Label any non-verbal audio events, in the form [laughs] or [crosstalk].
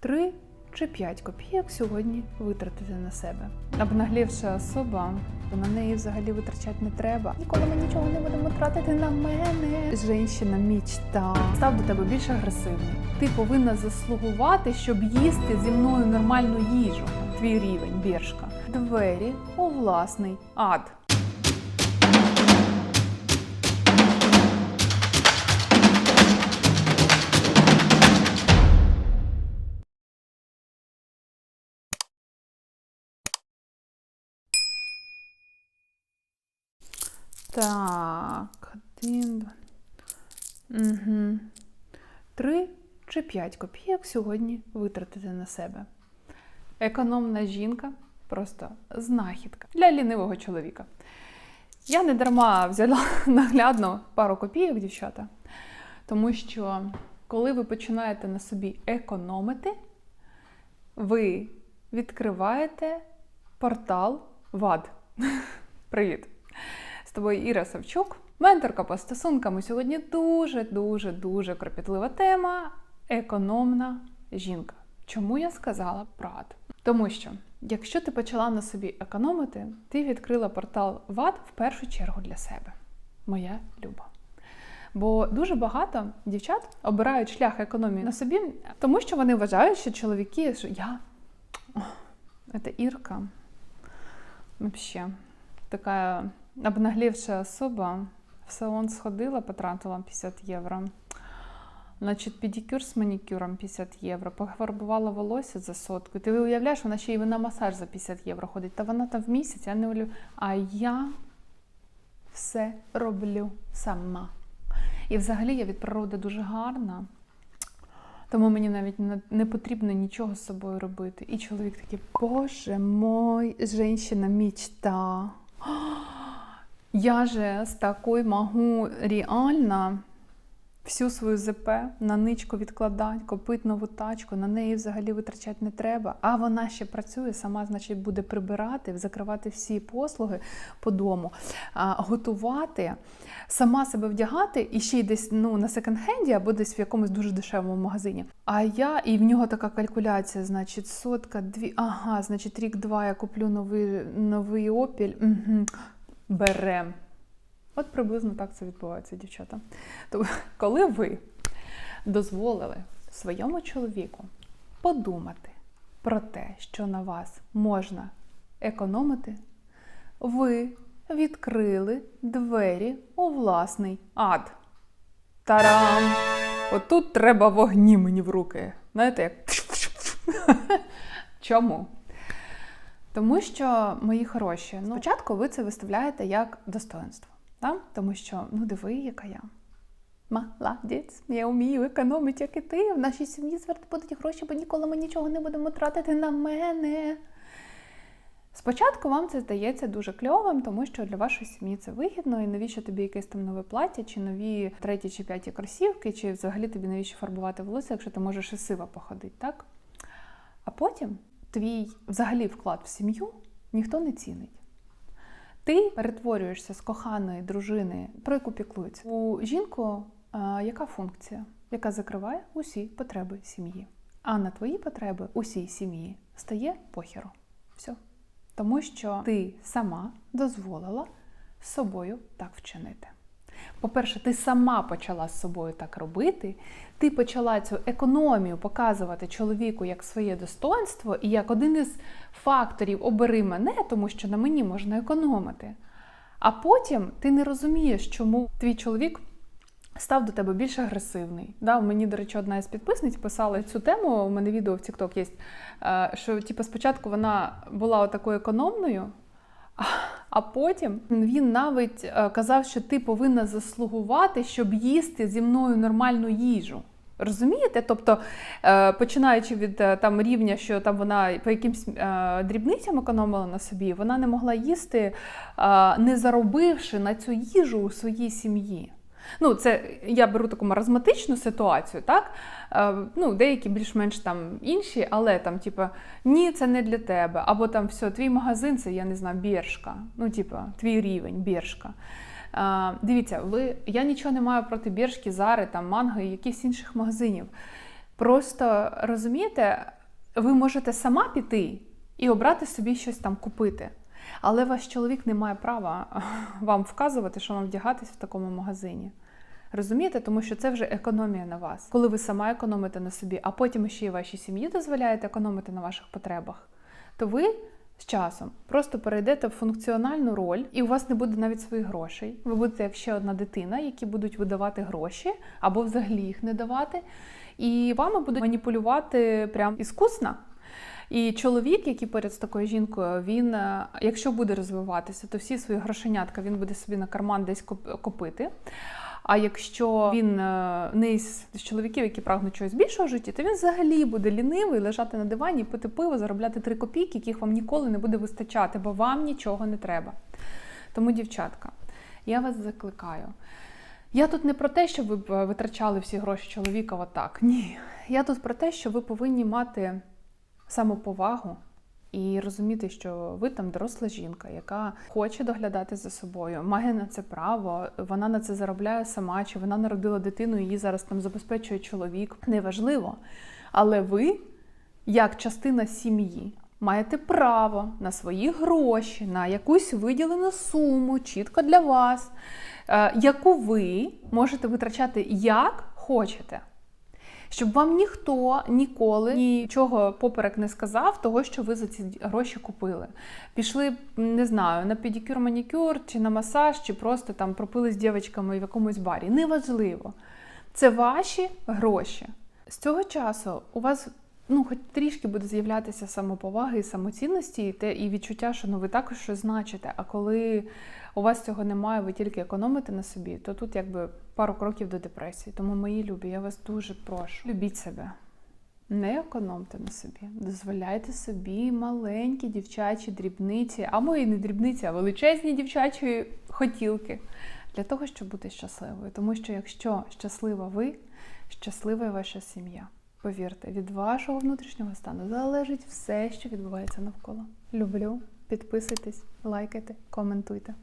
3 чи 5 копійок сьогодні витратити на себе. Обнаглівша особа, то на неї взагалі витрачати не треба. Ніколи ми нічого не будемо тратити на мене. Женщина мічта. Став до тебе більш агресивний. Ти повинна заслугувати, щоб їсти зі мною нормальну їжу. Твій рівень, біршка. Двері у власний ад. Так, один. два. Угу. Три чи п'ять копійок сьогодні витратити на себе. Економна жінка просто знахідка для лінивого чоловіка. Я не дарма взяла [laughs] наглядно пару копійок, дівчата, тому що коли ви починаєте на собі економити, ви відкриваєте портал в ад. [laughs] Привіт! Тобою Іра Савчук, менторка по стосункам. І сьогодні дуже, дуже, дуже кропітлива тема економна жінка. Чому я сказала ад? Тому що, якщо ти почала на собі економити, ти відкрила портал в ад в першу чергу для себе. Моя люба. Бо дуже багато дівчат обирають шлях економії на собі, тому що вони вважають, що чоловіки, що я це Ірка. Вообще, така обнаглівша особа в салон сходила, потратила 50 євро. Значить, педикюр з манікюром 50 євро, пофарбувала волосся за сотку. Ти уявляєш, вона ще й на масаж за 50 євро ходить. Та вона там в місяць, я не уявляю. А я все роблю сама. І взагалі я від природи дуже гарна. Тому мені навіть не, потрібно нічого з собою робити. І чоловік такий, боже мой, женщина мечта. Я же з такою могу реально всю свою ЗП на ничку відкладати, купити нову тачку, на неї взагалі витрачати не треба. А вона ще працює, сама, значить, буде прибирати, закривати всі послуги по дому, готувати, сама себе вдягати і ще й десь ну, на секонд-хенді або десь в якомусь дуже дешевому магазині. А я, і в нього така калькуляція, значить, сотка, дві, ага, значить, рік-два я куплю новий, новий опіль. Угу. Берем. От приблизно так це відбувається, дівчата. Тобто, коли ви дозволили своєму чоловіку подумати про те, що на вас можна економити, ви відкрили двері у власний ад. Тарам! Отут треба вогні мені в руки. Знаєте, як. [laughs] Чому? Тому що, мої хороші, ну, спочатку ви це виставляєте як достоинство. Да? Тому що, ну диви, яка я. Молодець, я вмію економити, як і ти. В нашій сім'ї зверти будуть гроші, бо ніколи ми нічого не будемо тратити на мене. Спочатку вам це здається дуже кльовим, тому що для вашої сім'ї це вигідно, і навіщо тобі якесь там нове плаття, чи нові треті чи п'яті кросівки, чи взагалі тобі навіщо фарбувати волосся, якщо ти можеш і сива походити, так? А потім твій взагалі вклад в сім'ю ніхто не цінить. Ти перетворюєшся з коханої дружини, про яку піклується. У жінку а, яка функція, яка закриває усі потреби сім'ї. А на твої потреби усій сім'ї стає похеру. Все. Тому що ти сама дозволила собою так вчинити. По-перше, ти сама почала з собою так робити, ти почала цю економію показувати чоловіку як своє достоинство і як один із факторів обери мене, тому що на мені можна економити. А потім ти не розумієш, чому твій чоловік став до тебе більш агресивний. Да, мені, до речі, одна із підписниць писала цю тему. У мене відео в TikTok є, е, що типу, спочатку вона була такою економною. А потім він навіть е, казав, що ти повинна заслугувати, щоб їсти зі мною нормальну їжу. Розумієте? Тобто, е, починаючи від е, там рівня, що там вона по якимсь дрібницям економила на собі, вона не могла їсти, не заробивши на цю їжу у своїй сім'ї. Ну, це я беру таку маразматичну ситуацію, так? Е, ну, Деякі більш-менш там інші, але там, типа, ні, це не для тебе. Або там все, твій магазин це, я не знаю, біршка. Ну, типа, твій рівень, біршка. Е, дивіться, ви, я нічого не маю проти біршки, зари, там, манго і якихось інших магазинів. Просто розумієте, ви можете сама піти і обрати собі щось там купити. Але ваш чоловік не має права вам вказувати, що вам вдягатись в такому магазині. Розумієте, тому що це вже економія на вас. Коли ви сама економите на собі, а потім ще й вашій сім'ї дозволяєте економити на ваших потребах, то ви з часом просто перейдете в функціональну роль, і у вас не буде навіть своїх грошей. Ви будете як ще одна дитина, які будуть видавати гроші або взагалі їх не давати. І вами будуть маніпулювати прям іскусно. І чоловік, який поряд з такою жінкою, він, е, якщо буде розвиватися, то всі свої грошенятка він буде собі на карман десь копити. А якщо він е, не із чоловіків, які прагнуть чогось більшого в житті, то він взагалі буде лінивий лежати на дивані, пити пиво, заробляти три копійки, яких вам ніколи не буде вистачати, бо вам нічого не треба. Тому, дівчатка, я вас закликаю. Я тут не про те, щоб ви витрачали всі гроші чоловіка отак. Ні. Я тут про те, що ви повинні мати самоповагу і розуміти, що ви там доросла жінка, яка хоче доглядати за собою, має на це право, вона на це заробляє сама, чи вона народила дитину, її зараз там забезпечує чоловік. Неважливо. Але ви, як частина сім'ї, маєте право на свої гроші, на якусь виділену суму, чітко для вас, е, яку ви можете витрачати як хочете. Щоб вам ніхто ніколи нічого поперек не сказав, того, що ви за ці гроші купили. Пішли, не знаю, на педикюр, манікюр, чи на масаж, чи просто там пропили з дівчатками в якомусь барі. Неважливо. Це ваші гроші. З цього часу у вас ну, хоч трішки буде з'являтися самоповаги і самоцінності, і те і відчуття, що ну ви також щось значите. А коли у вас цього немає, ви тільки економите на собі, то тут якби пару кроків до депресії. Тому, мої любі, я вас дуже прошу. Любіть себе. Не економте на собі, дозволяйте собі маленькі дівчачі дрібниці, а мої не дрібниці, а величезні дівчачі хотілки для того, щоб бути щасливою. Тому що якщо щаслива ви, щаслива ваша сім'я. Повірте, від вашого внутрішнього стану залежить все, що відбувається навколо. Люблю, підписуйтесь, лайкайте, коментуйте.